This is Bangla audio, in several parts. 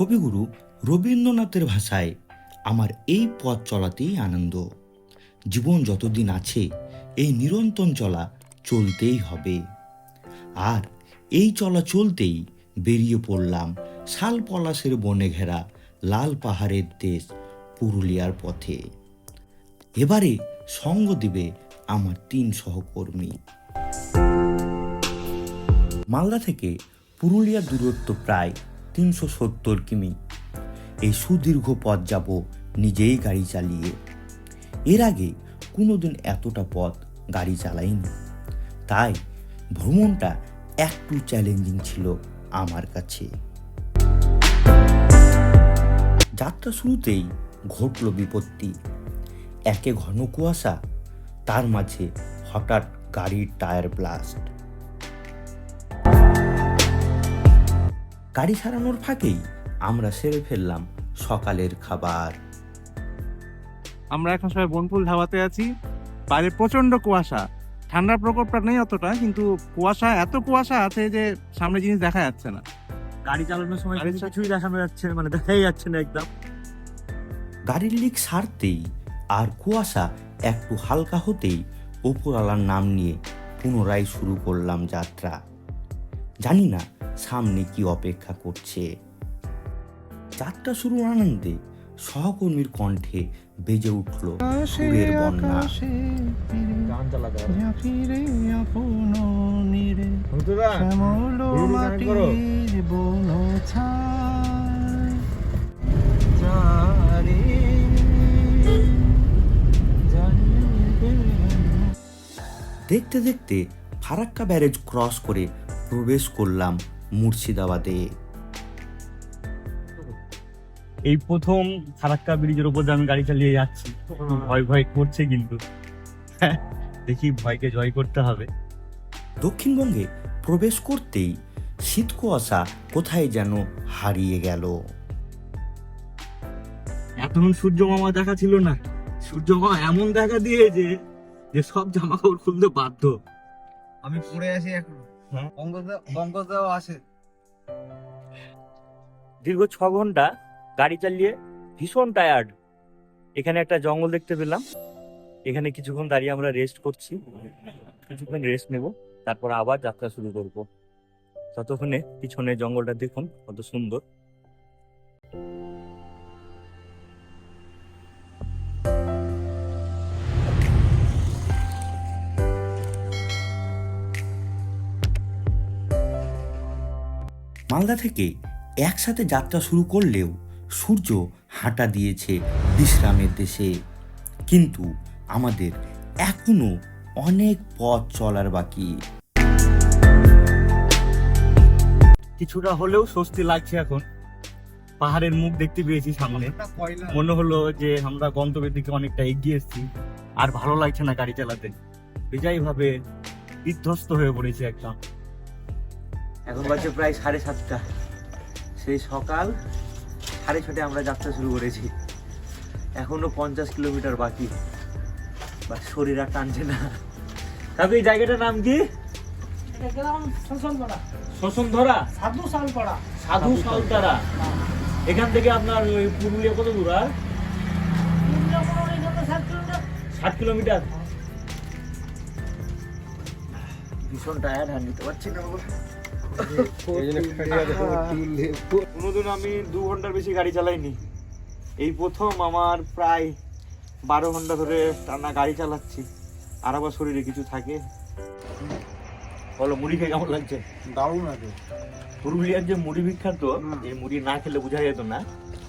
কবিগুরু রবীন্দ্রনাথের ভাষায় আমার এই পথ চলাতেই আনন্দ। জীবন যতদিন আছে, এই নিরন্তর চলা চলতেই হবে। আর এই চলা চলতেই বেরিয়ে পড়লাম শাল পলাশের বনে ঘেরা লাল পাহাড়ের দেশ পুরুলিয়ার পথে। এবারে সঙ্গ দিবে আমার তিন সহকর্মী। মালদা থেকে পুরুলিয়ার দূরত্ব প্রায় তিনশো সত্তর কিমি। এই সুদীর্ঘ পথ যাব নিজেই গাড়ি চালিয়ে। এর আগে কোনোদিন এতটা পথ গাড়ি চালাইনি। তাই ভ্রমণটা একটু চ্যালেঞ্জিং ছিল আমার কাছে। যাত্রা শুরুতেই ঘটল বিপত্তি। একে ঘন কুয়াশা, তার মাঝে হঠাৎ গাড়ির টায়ার ব্লাস্ট গাড়ি সারানোর ফাঁকেই আমরা সেরে ফেললাম সকালের খাবার। আমরা এখন সবাই বনফুল ধাবাতে আছি। বাইরে প্রচণ্ড কুয়াশা। ঠান্ডার প্রকোপটা নেই অতটা কিন্তু কুয়াশা এত কুয়াশা আছে যে সামনে জিনিস দেখা যাচ্ছে না। গাড়ি চালানোর সময় কিছুই দেখানো যাচ্ছে মানে দেখাই যাচ্ছে না একদম। গাড়ির লিক সারতেই আর কুয়াশা একটু হালকা হতেই ওপরওয়ালার নাম নিয়ে পুনরায় শুরু করলাম যাত্রা। জানি না সামনে কি অপেক্ষা করছে? যাত্রা শুরু আনন্দে সহকর্মীর কণ্ঠে বেজে উঠল সুরের বন্যা। দেখতে দেখতে ফারাক্কা ব্যারেজ ক্রস করে প্রবেশ করলাম মুর্শিদাবাদে। এই প্রথম ফারাক্কা ব্রিজের উপর দিয়ে আমি গাড়ি চালিয়ে যাচ্ছি। ভয় ভয় করছে কিন্তু। হ্যাঁ, দেখি ভয়কে জয় করতে হবে। দক্ষিণবঙ্গে প্রবেশ করতেই শীত কুয়াশা কোথায় যেন হারিয়ে গেল। এতক্ষণ সূর্য মামা দেখা ছিল না। সূর্য মামা এমন দেখা দিয়েছে যে সব জামা কাপড় খুলতে বাধ্য। আমি পড়ে আছি এখন? পঙ্কজদাও আসে দীর্ঘ ছ ঘণ্টা গাড়ি চালিয়ে ভীষণ টায়ার্ড এখানে একটা জঙ্গল দেখতে পেলাম। এখানে কিছুক্ষণ দাঁড়িয়ে আমরা রেস্ট করছি। কিছুক্ষণ রেস্ট নেব। তারপর আবার যাত্রা শুরু করব। ততক্ষণে পিছনে জঙ্গলটা দেখুন কত সুন্দর। মালদা থেকে একসাথে যাত্রা শুরু করলেও সূর্য হাঁটা দিয়েছে বিশ্রামের দেশে। কিন্তু আমাদের এখনও অনেক পথ চলার বাকি। কিছুটা হলেও স্বস্তি লাগছে এখন। পাহাড়ের মুখ দেখতে পেয়েছি সামনে। মনে হলো যে আমরা গন্তব্যের দিকে অনেকটা এগিয়ে এসেছি। আর ভালো লাগছে না গাড়ি চালাতে। বেজাই ভাবে বিধ্বস্ত হয়ে পড়েছে একদম। এখন বাজে প্রায় সাড়ে সাতটা। সেই সকাল সাড়ে ছটায় আমরা যাত্রা শুরু করেছি। এখনও পঞ্চাশ কিলোমিটার বাকি। বা শরীর আর টানছে না। তবে এই জায়গাটার নাম কি? শোষণ সাধু সাল সাধু সালতারা। এখান থেকে আপনার ওই পুরুলিয়া কত দূর, আর? ষাট কিলোমিটার। ভীষণ টায়ার্ড হ্যান্ড নিতে পারছি না। কোনোদিন আমি দু ঘণ্টার বেশি গাড়ি চালাইনি। এই প্রথম আমার প্রায় বারো ঘণ্টা ধরে টানা গাড়ি চালাচ্ছি। আর আবার শরীরে কিছু থাকে। বলো মুড়ি খেয়ে কেমন লাগছে? দারুণ আছে। পুরুলিয়ার যে মুড়ি বিখ্যাত এই মুড়ি না খেলে বোঝা যেত না।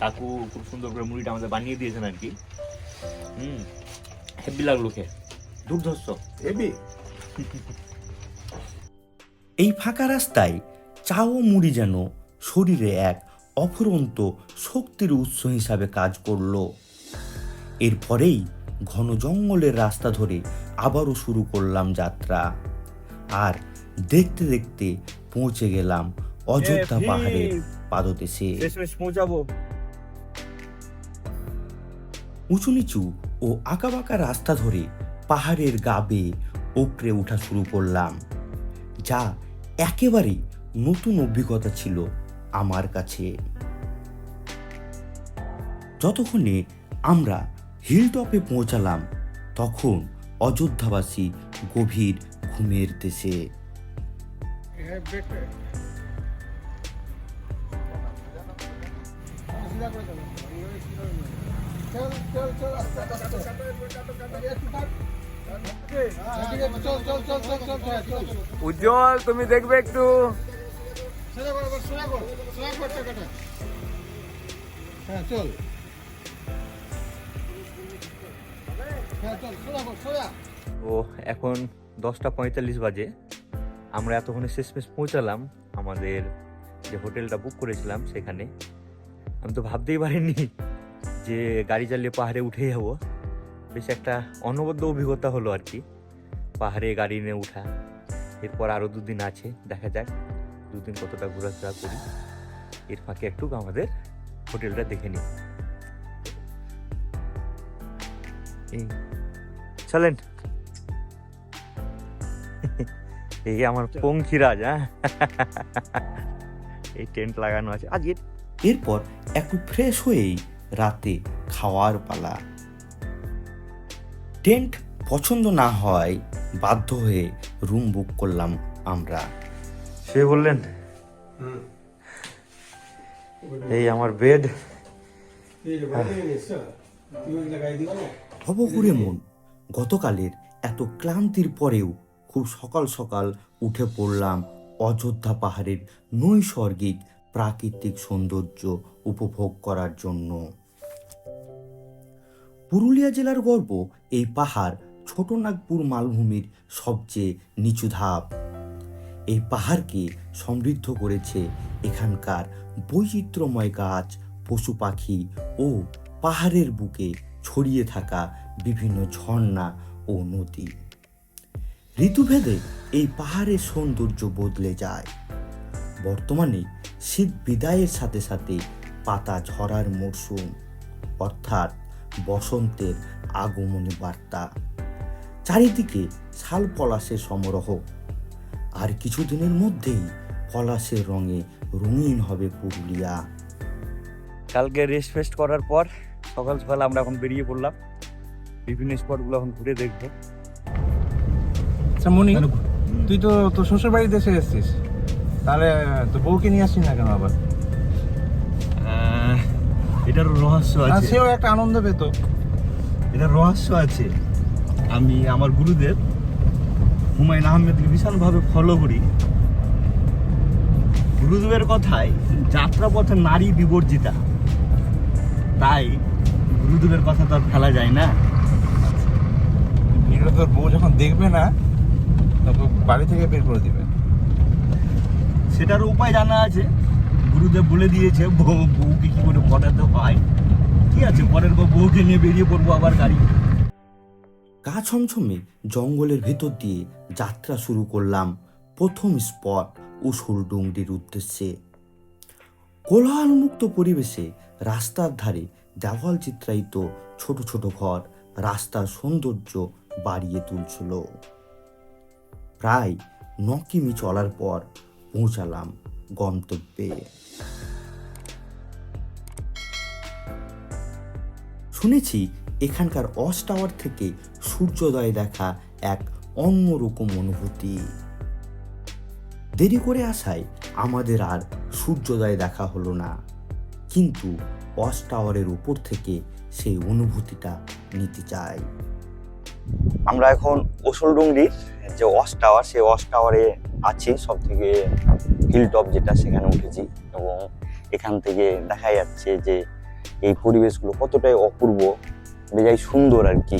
কাকু খুব সুন্দর করে মুড়িটা আমাদের বানিয়ে দিয়েছেন আর কি। হুম হেভি লাগল খেয়ে। দুর্ধর্ষ। হেবি এই ফাঁকা রাস্তায় চা ও মুড়ি যেন শরীরে এক অফুরন্ত শক্তির উৎস হিসাবে কাজ করল। এরপরেই ঘন জঙ্গলের রাস্তা ধরে আবারও শুরু করলাম যাত্রা। আর দেখতে দেখতে পৌঁছে গেলাম অযোধ্যা পাহাড়ের পাদদেশে। পৌঁছাবো। উঁচু নিচু ও আঁকাবাঁকা রাস্তা ধরে পাহাড়ের গা বেয়ে উপড়ে ওঠা শুরু করলাম যা একেবারে নতুন অভিজ্ঞতা ছিল আমার কাছে। যতক্ষণে আমরা হিলটপে পৌঁছালাম, তখন অযোধ্যাবাসী গভীর ঘুমের দেশে। উজ্জ্বল, তুমি দেখবে একটু। ও, এখন দশটা পঁয়তাল্লিশ বাজে। আমরা এতক্ষণে শেষমেশ পৌঁছালাম। আমাদের যে হোটেলটা বুক করেছিলাম সেখানে। আমি তো ভাবতেই পারিনি যে গাড়ি চালিয়ে পাহাড়ে উঠে যাব। বেশ একটা অনবদ্য অভিজ্ঞতা হলো আর কি। পাহাড়ে গাড়ি নিয়ে উঠা এরপর আরও দুদিন আছে দেখা যাক দুদিন কতটা ঘোরাফেরা করি। এর ফাঁকে একটু আমাদের হোটেলটা দেখে নিই। এই চলেন। এই আমার পঙ্খিরাজ হ্যাঁ। এই টেন্ট লাগানো আছে। আজকে এরপর একটু ফ্রেশ হয়েই রাতে খাওয়ার পালা। টেন্ট পছন্দ না হয় বাধ্য হয়ে রুম বুক করলাম আমরা। সে বললেন? এই আমার বেড ভবঘুরে মন। গতকালের এত ক্লান্তির পরেও খুব সকাল সকাল উঠে পড়লাম অযোধ্যা পাহাড়ের নৈসর্গিক প্রাকৃতিক সৌন্দর্য উপভোগ করার জন্য। পুরুলিয়া জেলার গর্ব এই পাহাড় ছোটনাগপুর মালভূমির সবচেয়ে নিচু ধাপ। এই পাহাড়কে সমৃদ্ধ করেছে এখানকার বৈচিত্র্যময় গাছ, পশু পাখি ও পাহাড়ের বুকে ছড়িয়ে থাকা বিভিন্ন ঝর্ণা ও নদী। ঋতুভেদে এই পাহাড়ের সৌন্দর্য বদলে যায়। বর্তমানে শীত বিদায়ের সাথে সাথে পাতা ঝরার মরশুম, অর্থাৎ বসন্তের আগমনী বার্তা। চারিদিকে শাল পলাশের সমারোহ। আর কিছুদিনের মধ্যেই পলাশের রঙে রঙিন হবে পুরুলিয়া। কালকে রেস্ট ফেস্ট করার পর সকাল সকাল আমরা এখন বেরিয়ে পড়লাম। বিভিন্ন স্পটগুলো এখন ঘুরে দেখব। আচ্ছা মনি তুই তো তোর শ্বশুর বাড়ি দেশে এসেছিস। তাহলে তো বউকে নিয়ে আসছিস না কেন আবার? এটার রহস্য আছে। সেও একটা আনন্দ পেত। এটার রহস্য আছে। আমি আমার গুরুদেব হুমায়ুন আহমেদকে বিশালভাবে ফলো করি। গুরুদেবের কথায় যাত্রাপথে নারী বিবর্জিতা। তাই গুরুদেবের কথা তো আর ফেলা যায় না। ভিডিও তোর বউ যখন দেখবে না তখন বাড়ি থেকে বের করে দিবে। সেটার উপায় জানা আছে। গুরুদেব বলে দিয়েছে, বউ বউকে কি করে পটাতে হয়? ঠিক আছে? পরের বার বউকে নিয়ে বেরিয়ে পড়ব আবার গাড়ি। গা ছমছমে জঙ্গলের ভেতর দিয়ে যাত্রা শুরু করলাম প্রথম স্পট উসুল ডুংরির উদ্দেশ্যে। কোলাহলমুক্ত পরিবেশে রাস্তার ধারে দেওয়াল চিত্রায়িত ছোট ছোট ঘর রাস্তার সৌন্দর্য বাড়িয়ে তুলছিল। প্রায় ন কিমি চলার পর পৌঁছালাম গন্তব্যে। শুনেছি এখানকার অস টাওয়ার থেকে সূর্যোদয় দেখা এক অন্যরকম অনুভূতি। দেরি করে আসায় আমাদের আর সূর্যোদয় দেখা হলো না। কিন্তু অস টাওয়ারের উপর থেকে সেই অনুভূতিটা নিতে চাই। আমরা এখন ওসলডুংরির যে ওয়াশ টাওয়ার, সেই ওয়াশ টাওয়ারে আছি সব থেকে হিল টপ যেটা সেখানে উঠেছি এবং এখান থেকে দেখা যাচ্ছে যে এই পরিবেশগুলো কতটাই অপূর্ব বেজায় সুন্দর আর কি।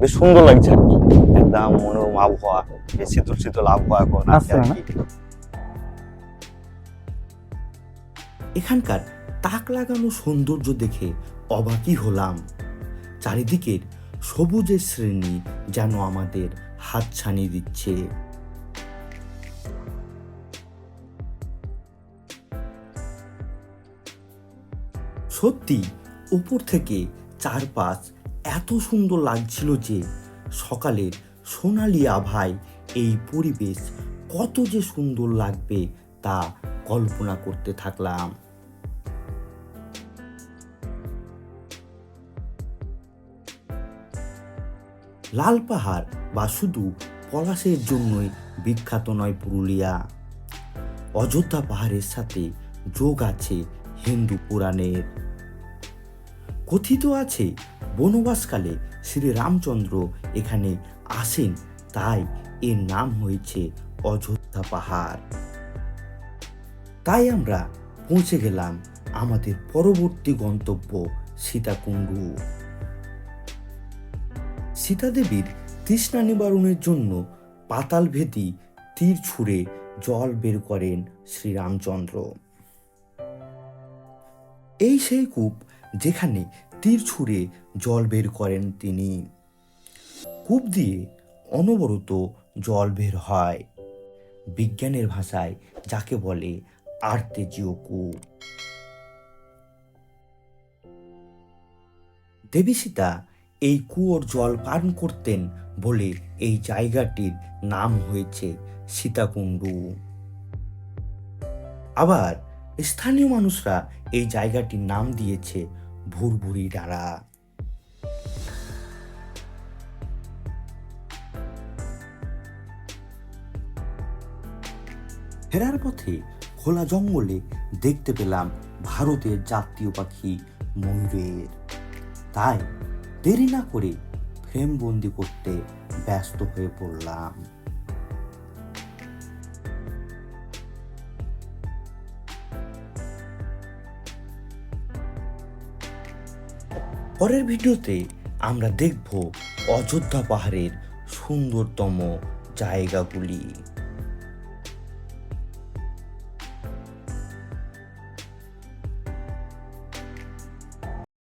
বেশ সুন্দর লাগছে আর কি। একদম মনোরম আবহাওয়া বেশ শীতল শীতল আবহাওয়া এখন আছে আর কি। এখানকার তাক লাগানো সৌন্দর্য দেখে অবাকই হলাম। চারিদিকের সবুজের শ্রেণি যেন আমাদের হাত ছানিয়ে দিচ্ছে। সত্যি উপর থেকে চারপাশ এত সুন্দর লাগছিল যে সকালের সোনালি আভায় এই পরিবেশ কত যে সুন্দর লাগবে তা কল্পনা করতে থাকলাম। লাল পাহাড় বা শুধু পলাশের জন্যই বিখ্যাত নয় পুরুলিয়া। অযোধ্যা পাহাড়ের সাথে যোগ আছে হিন্দু পুরাণের। কথিত আছে, বনবাসকালে শ্রী রামচন্দ্র এখানে আসেন, তাই এর নাম হয়েছে অযোধ্যা পাহাড়। তাই আমরা পৌঁছে গেলাম আমাদের পরবর্তী গন্তব্য সীতাকুণ্ডু। সীতাদেবীর তৃষ্ণা নিবারণের জন্য পাতাল ভেদি তীর ছুঁড়ে জল বের করেন শ্রীরামচন্দ্র এই সেই কূপ যেখানে তীর ছুঁড়ে জল বের করেন তিনি। কূপ দিয়ে অনবরত জল বের হয়। বিজ্ঞানের ভাষায় যাকে বলে আর্তেজীয় কূপ। দেবী সীতা এই কুয়োর জল পান করতেন বলে এই জায়গাটির নাম হয়েছে সীতাকুণ্ডু। আবার স্থানীয় মানুষরা এই জায়গাটির নাম দিয়েছে ভুরভুরি ডাড়া ফেরার পথে খোলা জঙ্গলে দেখতে পেলাম ভারতের জাতীয় পাখি ময়ূরের। তাই দেরি না করে ফ্রেম বন্দি করতে ব্যস্ত হয়ে পড়লাম। পরের ভিডিওতে আমরা দেখব অযোধ্যা পাহাড়ের সুন্দরতম জায়গাগুলি।